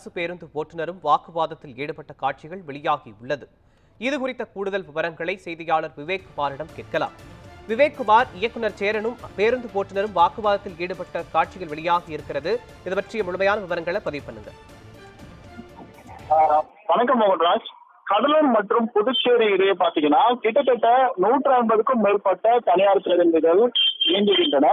அரசு பேருந்து ஓட்டுநரும் வாக்குவாதத்தில் ஈடுபட்ட காட்சிகள் வெளியாகியுள்ளது. இது குறித்த கூடுதல் விவரங்களை செய்தியாளர் விவேக் குமாரிடம் கேட்கலாம். விவேக் குமார் இயக்குனர் சேரனும் பேருந்து ஓட்டுநரும் வாக்குவாதத்தில் ஈடுபட்ட காட்சிகள் வெளியாகி இருக்கிறது. இது பற்றிய முழுமையான விவரங்களை பதிவு பண்ணுங்க. வணக்கம் மோகன்ராஜ். கடலூர் மற்றும் புதுச்சேரி இடையே பாத்தீங்கன்னா கிட்டத்தட்ட நூற்று ஐம்பதுக்கும் மேற்பட்ட தனியார் பேருந்துகள் இயங்குகின்றன.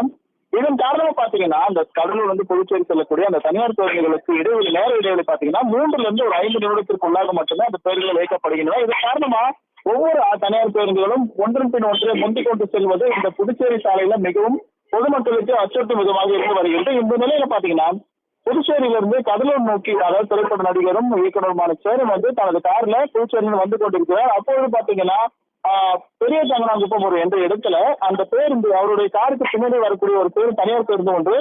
இதன் காரணமா பாத்தீங்கன்னா அந்த கடலூர் வந்து புதுச்சேரி செல்லக்கூடிய அந்த தனியார் பேருந்துகளுக்கு இடைவெளி நேர இடைவெளி பாத்தீங்கன்னா மூன்றுல இருந்து ஒரு ஐந்து நிமிடத்திற்குள்ளாக மட்டுமே அந்த பேருந்துகள் இயக்கப்படுகின்றன. இது காரணமா ஒவ்வொரு தனியார் பேருந்துகளும் ஒன்றன் பின் ஒன்றை முந்திக் கொண்டு செல்வது இந்த புதுச்சேரி சாலையில மிகவும் பொதுமக்களுக்கு அச்சுறுத்தும் விதமாக இருந்து வருகிறது. இந்த நிலையில பாத்தீங்கன்னா புதுச்சேரியிலிருந்து கடலூர் நோக்கி அதாவது திரைப்பட நடிகரும் இயக்குனருமான சேரும் வந்து தனது கார்ல புதுச்சேரியில் வந்து கொண்டிருக்கிறார். அப்பொழுது பாத்தீங்கன்னா ஆஹ், பெரிய தங்கனாங்குப்பம் ஒரு என்ற இடத்துல அந்த பேருந்து அவருடைய காருக்கு பின்னாடி வரக்கூடிய ஒரு பேர் தனியார் பேருந்து ஒன்று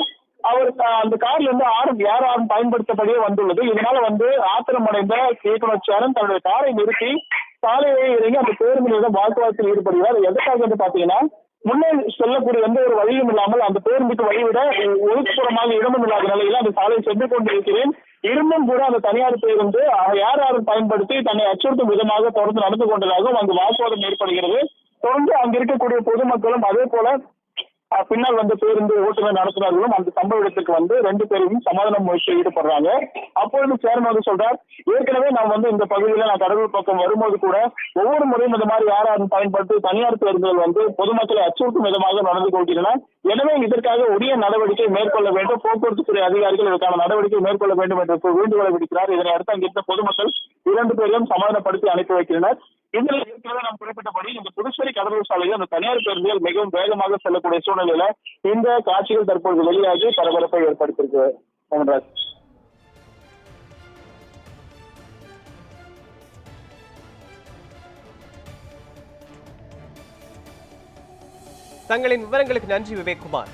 அவர் அந்த கார்ல இருந்து ஆறும் யார் யாரும் பயன்படுத்தப்படியே வந்துள்ளது. இதனால வந்து ஆத்திரமடைந்த இயக்குனர் சேரன் தன்னுடைய காரை நிறுத்தி சாலையை இறங்கி அந்த பேருந்திலிருந்து வாக்குவாதத்தில் ஈடுபடுகிறார். எதற்காக வந்து பாத்தீங்கன்னா முன்னே செல்லக்கூடிய எந்த ஒரு வழியும் இல்லாமல் அந்த பேருந்துக்கு வழிவிட ஒதுக்குப்புறமாக இடமும் இல்லாத நிலையில அந்த சாலையை சென்று கொண்டிருக்கிறேன். இருந்தும் கூட அந்த தனியார் பேருந்து யார் யாரும் பயன்படுத்தி தன்னை அச்சுறுத்தும் விதமாக தொடர்ந்து நடந்து கொண்டதாகவும் அங்கு வாக்குவாதம் ஏற்படுகிறது. தொடர்ந்து அங்க இருக்கக்கூடிய பொதுமக்களும் அதே போல பின்னால் வந்த பேருந்து ஓட்டுநர் நடத்துனர்களும் அந்த சம்பவ இடத்துக்கு வந்து ரெண்டு பேரும் சமாதான முயற்சியில் ஈடுபடுறாங்க. அப்பொழுது சேர்மன் வந்து சொல்றார் ஏற்கனவே நான் வந்து இந்த பகுதியில நான் கடலூர் பக்கம் வரும்போது கூட ஒவ்வொரு முறையும் இந்த மாதிரி யார் யாரும் பயன்படுத்தி தனியார் பேருந்துகள் வந்து பொதுமக்களை அச்சுறுத்தும் விதமாக நடந்து கொள்கின்றன எனவே இதற்காக உரிய நடவடிக்கை மேற்கொள்ள வேண்டும். போக்குவரத்து துறை அதிகாரிகள் இதற்கான நடவடிக்கை மேற்கொள்ள வேண்டும் என்று வேண்டுகோளை விடுக்கிறார். இதனை அடுத்து அங்கிருந்த பொதுமக்கள் இரண்டு பேரையும் சமாதானப்படுத்தி அனுப்பி வைக்கின்றனர். இதில் ஏற்கனவே நாம் குறிப்பிட்டபடி இந்த புதுச்சேரி கடலூர் சாலையில் அந்த தனியார் பேருந்துகள் மிகவும் வேகமாக செல்லக்கூடிய சூழ்நிலையில இந்த காட்சிகள் தற்போது வெளியாகி பரபரப்பை ஏற்படுத்தியிருக்கு. மோகன்ராஜ் தங்களின் விவரங்களுக்கு நன்றி விவேக்குமார்